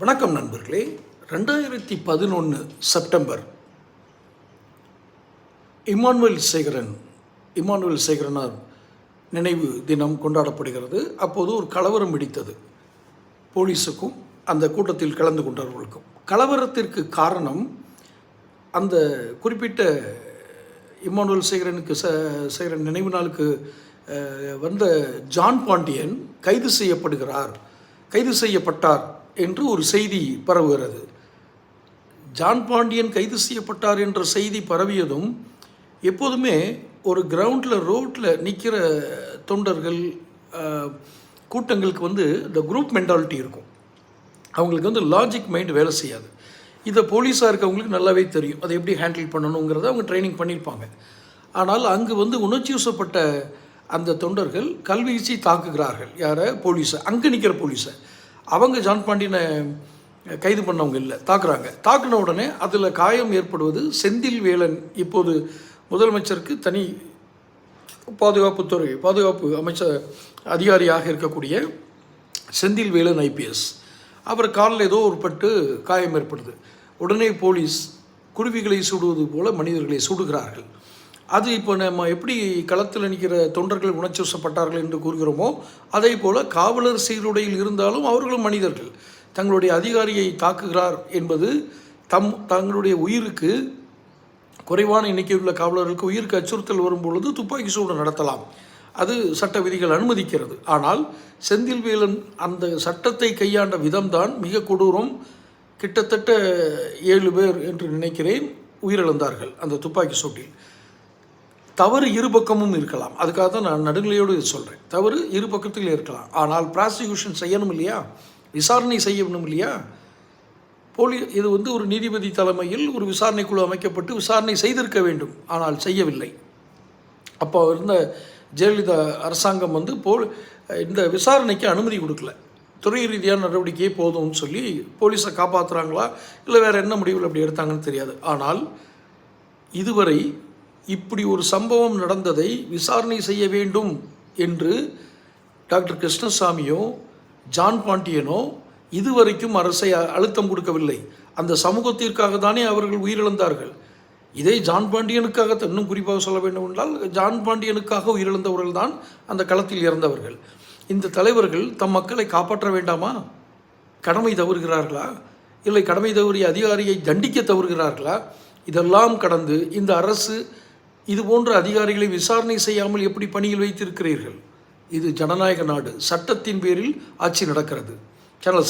வணக்கம் நண்பர்களே. ரெண்டாயிரத்தி பதினொன்று செப்டம்பர் இமானுவேல் சேகரன் இமானுவேல் சேகரனார் நினைவு தினம் கொண்டாடப்படுகிறது. அப்போது ஒரு கலவரம் வெடித்தது. போலீஸுக்கும் அந்த கூட்டத்தில் கலந்து கொண்டவர்களுக்கும். கலவரத்திற்கு காரணம் அந்த குறிப்பிட்ட இம்மானுவேல் சேகரனுக்கு ச சேகரன் நினைவு நாளுக்கு வந்த ஜான் பாண்டியன் கைது செய்யப்படுகிறார். கைது செய்யப்பட்டார். என்று ஒரு செய்தி பரவுகிறது. ஜான் பாண்டியன் கைது செய்யப்பட்டார் என்ற செய்தி பரவியதும் எப்போதுமே ஒரு கிரவுண்டில் ரோட்டில் நிற்கிற தொண்டர்கள் கூட்டங்களுக்கு வந்து இந்த குரூப் மென்டாலிட்டி இருக்கும். அவங்களுக்கு வந்து லாஜிக் மைண்ட் வேலை செய்யாது. இதை போலீஸாக இருக்கவங்களுக்கு நல்லாவே தெரியும். அதை எப்படி ஹேண்டில் பண்ணணுங்கிறத அவங்க ட்ரைனிங் பண்ணியிருப்பாங்க ஆனால் அங்கு வந்து உணர்ச்சி வசப்பட்ட அந்த தொண்டர்கள் கல்வீசி தாக்குகிறார்கள். யாரை? போலீஸை அங்கே நிற்கிற போலீஸை அவங்க ஜான் பாண்டியனை கைது பண்ணவங்க இல்லை தாக்குறாங்க. தாக்குன உடனே அதில் காயம் ஏற்படுவது செந்தில் வேலன். இப்போது முதலமைச்சருக்கு தனி பாதுகாப்புத்துறை பாதுகாப்பு அமைச்சர் அதிகாரியாக இருக்கக்கூடிய செந்தில் வேலன் ஐபிஎஸ் அவர் காலில் ஏதோ ஒரு பட்டு காயம் ஏற்படுது. உடனே போலீஸ் குருவிகளை சுடுவது போல மனிதர்களை சுடுகிறார்கள். அது இப்போ நம்ம எப்படி களத்தில் நிற்கிற தொண்டர்கள் உணர்ச்சி வசப்பட்டார்கள் என்று கூறுகிறோமோ அதே போல் காவலர் சீருடையில் இருந்தாலும் அவர்களும் மனிதர்கள். தங்களுடைய அதிகாரியை தாக்குகிறார் என்பது தம் தங்களுடைய உயிருக்கு குறைவான எண்ணிக்கையுள்ள காவலர்களுக்கு உயிருக்கு அச்சுறுத்தல் வரும்பொழுது துப்பாக்கி சூடு நடத்தலாம். அது சட்ட விதிகள் அனுமதிக்கிறது. ஆனால் செந்தில்வேலன் அந்த சட்டத்தை கையாண்ட விதம்தான் மிக கொடூரம். கிட்டத்தட்ட ஏழு பேர் என்று நினைக்கிறேன் உயிரிழந்தார்கள் அந்த துப்பாக்கி சூட்டில். தவறு இரு பக்கமும் இருக்கலாம். அதுக்காக தான் நான் நடுநிலையோடு சொல்கிறேன் தவறு இரு பக்கத்தில் இருக்கலாம். ஆனால் ப்ராசிக்யூஷன் செய்யணும் இல்லையா? விசாரணை செய்யணும் இல்லையா? போலி இது வந்து ஒரு நீதிபதி தலைமையில் ஒரு விசாரணை குழு அமைக்கப்பட்டு விசாரணை செய்திருக்க வேண்டும். ஆனால் செய்யவில்லை. அப்போ இருந்த ஜெயலலிதா அரசாங்கம் வந்து போல் இந்த விசாரணைக்கு அனுமதி கொடுக்கல. துறை ரீதியான நடவடிக்கையே போதும்னு சொல்லி போலீஸை காப்பாற்றுறாங்களா இல்லை வேறு என்ன முடிவில் அப்படி எடுத்தாங்கன்னு தெரியாது. ஆனால் இதுவரை இப்படி ஒரு சம்பவம் நடந்ததை விசாரணை செய்ய வேண்டும் என்று டாக்டர் கிருஷ்ணசாமியோ ஜான் பாண்டியனோ இதுவரைக்கும் அரசை அ- அழுத்தம் கொடுக்கவில்லை. அந்த சமூகத்திற்காக தானே அவர்கள் உயிரிழந்தார்கள். இதே ஜான் பாண்டியனுக்காக இன்னும் குறிப்பாக சொல்ல வேண்டும் என்றால் ஜான் பாண்டியனுக்காக உயிரிழந்தவர்கள் தான் அந்த களத்தில் இறந்தவர்கள். இந்த தலைவர்கள் தம் மக்களை காப்பாற்ற வேண்டாமா? கடமை தவறுகிறார்களா? இல்லை கடமை தவறிய அதிகாரியை தண்டிக்க தவறுகிறார்களா? இதெல்லாம் கடந்து இந்த அரசு இது போன்ற அதிகாரிகளை விசாரணை செய்யாமல் எப்படி பணியில் வைத்திருக்கிறீர்கள்? இது ஜனநாயக நாடு. சட்டத்தின் பேரில் ஆட்சி நடக்கிறது. சேனல்